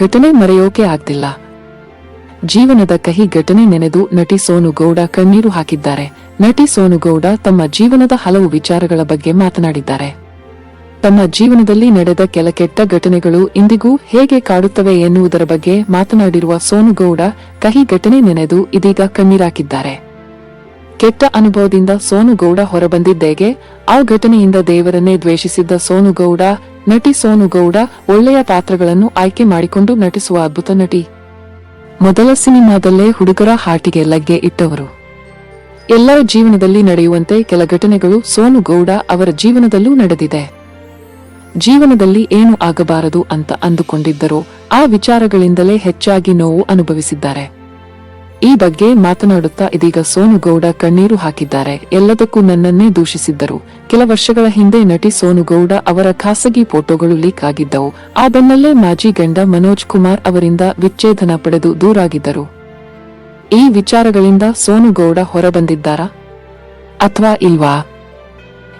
ಘಟನೆ ಮರೆಯೋಕೆ ಆಗ್ತಿಲ್ಲ. ಜೀವನದ ಕಹಿ ಘಟನೆ ನೆನೆದು ನಟಿ ಸೋನು ಗೌಡ ಕಣ್ಣೀರು ಹಾಕಿದ್ದಾರೆ. ನಟಿ ಸೋನು ಗೌಡ ತಮ್ಮ ಜೀವನದ ಹಲವು ವಿಚಾರಗಳ ಬಗ್ಗೆ ಮಾತನಾಡಿದ್ದಾರೆ. ತಮ್ಮ ಜೀವನದಲ್ಲಿ ನಡೆದ ಕೆಲ ಕೆಟ್ಟ ಘಟನೆಗಳು ಇಂದಿಗೂ ಹೇಗೆ ಕಾಡುತ್ತವೆ ಎನ್ನುವುದರ ಬಗ್ಗೆ ಮಾತನಾಡಿರುವ ಸೋನು ಗೌಡ ಕಹಿ ಘಟನೆ ನೆನೆದು ಇದೀಗ ಕಣ್ಣೀರಾಕಿದ್ದಾರೆ ಕೆಟ್ಟ ಅನುಭವದಿಂದ ಸೋನು ಗೌಡ ಹೊರಬಂದಿದ್ದೇಗೆ, ಆ ಘಟನೆಯಿಂದ ದೇವರನ್ನೇ ದ್ವೇಷಿಸಿದ್ದ ಸೋನು ಗೌಡ ನಟಿ ಸೋನು ಗೌಡ ಒಳ್ಳೆಯ ಪಾತ್ರಗಳನ್ನು ಆಯ್ಕೆ ಮಾಡಿಕೊಂಡು ನಟಿಸುವ ಅದ್ಭುತ ನಟಿ. ಮೊದಲ ಸಿನಿಮಾದಲ್ಲೇ ಹುಡುಗರ ಹಾಟಿಗೆ ಲಗ್ಗೆ ಇಟ್ಟವರು. ಎಲ್ಲರ ಜೀವನದಲ್ಲಿ ನಡೆಯುವಂತೆ ಕೆಲ ಘಟನೆಗಳು ಸೋನು ಗೌಡ ಅವರ ಜೀವನದಲ್ಲೂ ನಡೆದಿದೆ. ಜೀವನದಲ್ಲಿ ಏನು ಆಗಬಾರದು ಅಂತ ಅಂದುಕೊಂಡಿದ್ದರು ಆ ವಿಚಾರಗಳಿಂದಲೇ ಹೆಚ್ಚಾಗಿ ನೋವು ಅನುಭವಿಸಿದ್ದಾರೆ. ಈ ಬಗ್ಗೆ ಮಾತನಾಡುತ್ತಾ ಇದೀಗ ಸೋನು ಗೌಡ ಕಣ್ಣೀರು ಹಾಕಿದ್ದಾರೆ. ಎಲ್ಲದಕ್ಕೂ ನನ್ನನ್ನೇ ದೂಷಿಸಿದ್ದರು. ಕೆಲ ವರ್ಷಗಳ ಹಿಂದೆ ನಟಿ ಸೋನು ಗೌಡ ಅವರ ಖಾಸಗಿ ಫೋಟೋಗಳು ಲೀಕ್ ಆಗಿದ್ದವು. ಆ ಬೆನ್ನಲ್ಲೇ ಮಾಜಿ ಗಂಡ ಮನೋಜ್ ಕುಮಾರ್ ಅವರಿಂದ ವಿಚ್ಛೇದನ ಪಡೆದು ದೂರಾಗಿದ್ದರು. ಈ ವಿಚಾರಗಳಿಂದ ಸೋನು ಗೌಡ ಹೊರಬಂದಿದ್ದಾರಾ? ಅಥವಾ ಇಲ್ವಾ?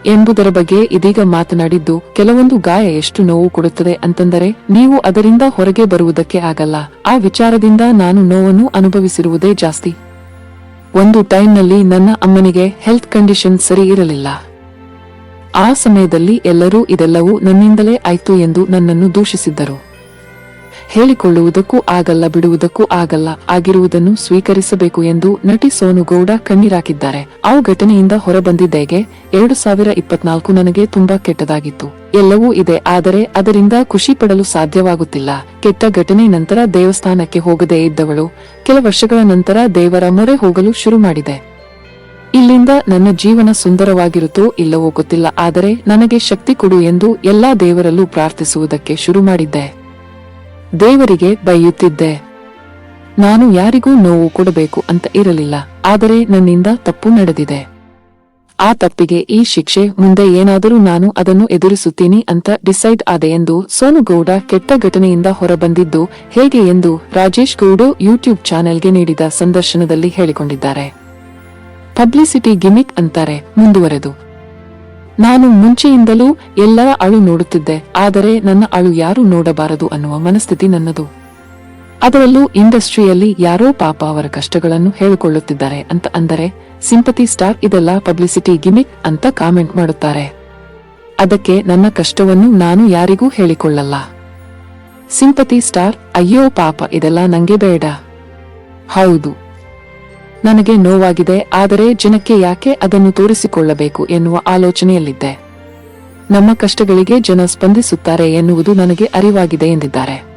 ಎಂಬುದರ ಬಗ್ಗೆ ಇದೀಗ ಮಾತನಾಡಿದ್ದು, ಕೆಲವೊಂದು ಗಾಯ ಎಷ್ಟು ನೋವು ಕೊಡುತ್ತದೆ ಅಂತಂದರೆ, ನೀವು ಅದರಿಂದ ಹೊರಗೆ ಬರುವುದಕ್ಕೆ ಆಗಲ್ಲ. ಆ ವಿಚಾರದಿಂದ ನಾನು ನೋವನ್ನು ಅನುಭವಿಸಿರುವುದೇ ಜಾಸ್ತಿ. ಒಂದು ಟೈಮ್ನಲ್ಲಿ ನನ್ನ ಅಮ್ಮನಿಗೆ ಹೆಲ್ತ್ ಕಂಡೀಷನ್ ಸರಿ ಇರಲಿಲ್ಲ. ಆ ಸಮಯದಲ್ಲಿ ಎಲ್ಲರೂ ಇದೆಲ್ಲವೂ ನನ್ನಿಂದಲೇ ಆಯ್ತು ಎಂದು ನನ್ನನ್ನು ದೂಷಿಸಿದ್ದರು. ಹೇಳಿಕೊಳ್ಳುವುದಕ್ಕೂ ಆಗಲ್ಲ, ಬಿಡುವುದಕ್ಕೂ ಆಗಲ್ಲ. ಆಗಿರುವುದನ್ನು ಸ್ವೀಕರಿಸಬೇಕು ಎಂದು ನಟಿ ಸೋನು ಗೌಡ ಕಣ್ಣೀರಾಕಿದ್ದಾರೆ. ಆ ಘಟನೆಯಿಂದ ಹೊರಬಂದಿದ್ದೇಗೆ ಎರಡು ಸಾವಿರ ಇಪ್ಪತ್ನಾಲ್ಕು ನನಗೆ ತುಂಬಾ ಕೆಟ್ಟದಾಗಿತ್ತು. ಎಲ್ಲವೂ ಇದೆ, ಆದರೆ ಅದರಿಂದ ಖುಷಿ ಪಡಲು ಸಾಧ್ಯವಾಗುತ್ತಿಲ್ಲ. ಕೆಟ್ಟ ಘಟನೆ ನಂತರ ದೇವಸ್ಥಾನಕ್ಕೆ ಹೋಗದೇ ಇದ್ದವಳು. ಕೆಲ ವರ್ಷಗಳ ನಂತರ ದೇವರ ಮೊರೆ ಹೋಗಲು ಶುರು ಮಾಡಿದೆ. ಇಲ್ಲಿಂದ ನನ್ನ ಜೀವನ ಸುಂದರವಾಗಿರುತ್ತೋ ಇಲ್ಲವೋ ಗೊತ್ತಿಲ್ಲ, ಆದರೆ ನನಗೆ ಶಕ್ತಿ ಕೊಡು ಎಂದು ಎಲ್ಲಾ ದೇವರಲ್ಲೂ ಪ್ರಾರ್ಥಿಸುವುದಕ್ಕೆ ಶುರು ಮಾಡಿದ್ದೆ. ದೇವರಿಗೆ ಬೈಯುತ್ತಿದ್ದೆ ನಾನು ಯಾರಿಗೂ ನೋವು ಕೊಡಬೇಕು ಅಂತ ಇರಲಿಲ್ಲ, ಆದರೆ ನನ್ನಿಂದ ತಪ್ಪು ನಡೆದಿದೆ. ಆ ತಪ್ಪಿಗೆ ಈ ಶಿಕ್ಷೆ ಮುಂದೆ ಏನಾದರೂ ನಾನು ಅದನ್ನು ಎದುರಿಸುತ್ತೀನಿ ಅಂತ ಡಿಸೈಡ್ ಆದೆ ಎಂದು ಸೋನುಗೌಡ ಕೆಟ್ಟ ಘಟನೆಯಿಂದ ಹೊರಬಂದಿದ್ದು ಹೇಗೆ ಎಂದು ರಾಜೇಶ್ ಗೌಡ ಯೂಟ್ಯೂಬ್ ಚಾನೆಲ್ಗೆ ನೀಡಿದ ಸಂದರ್ಶನದಲ್ಲಿ ಹೇಳಿಕೊಂಡಿದ್ದಾರೆ. ಪಬ್ಲಿಸಿಟಿ ಗಿಮಿಕ್ ಅಂತಾರೆ, ಮುಂದುವರೆದು. ನಾನು ಮುಂಚೆಯಿಂದಲೂ ಎಲ್ಲರ ಅಳು ನೋಡುತ್ತಿದ್ದೆ, ಆದರೆ ನನ್ನ ಅಳು ಯಾರು ನೋಡಬಾರದು ಅನ್ನುವ ಮನಸ್ಥಿತಿ ನನ್ನದು. ಅದರಲ್ಲೂ ಇಂಡಸ್ಟ್ರಿಯಲ್ಲಿ ಯಾರೋ ಪಾಪ ಅವರ ಕಷ್ಟಗಳನ್ನು ಹೇಳಿಕೊಳ್ಳುತ್ತಿದ್ದಾರೆ ಅಂತ ಅಂದರೆ, ಸಿಂಪತಿ ಸ್ಟಾರ್ ಇದೆಲ್ಲ ಪಬ್ಲಿಸಿಟಿ ಗಿಮಿಕ್ ಅಂತ ಕಾಮೆಂಟ್ ಮಾಡುತ್ತಾರೆ. ಅದಕ್ಕೆ ನನ್ನ ಕಷ್ಟವನ್ನು ನಾನು ಯಾರಿಗೂ ಹೇಳಿಕೊಳ್ಳಲ್ಲ. ಸಿಂಪತಿ ಸ್ಟಾರ್, ಅಯ್ಯೋ ಪಾಪ, ಇದೆಲ್ಲ ನಂಗೆ ಬೇಡ. ಹೌದು. ನನಗೆ ನೋವಾಗಿದೆ, ಆದರೆ ಜನಕ್ಕೆ ಯಾಕೆ ಅದನ್ನು ತೋರಿಸಿಕೊಳ್ಳಬೇಕು ಎನ್ನುವ ಆಲೋಚನೆಯಲ್ಲಿದ್ದೆ. ನಮ್ಮ ಕಷ್ಟಗಳಿಗೆ ಜನ ಸ್ಪಂದಿಸುತ್ತಾರೆ ಎನ್ನುವುದು ನನಗೆ ಅರಿವಾಗಿದೆ ಎಂದಿದ್ದಾರೆ.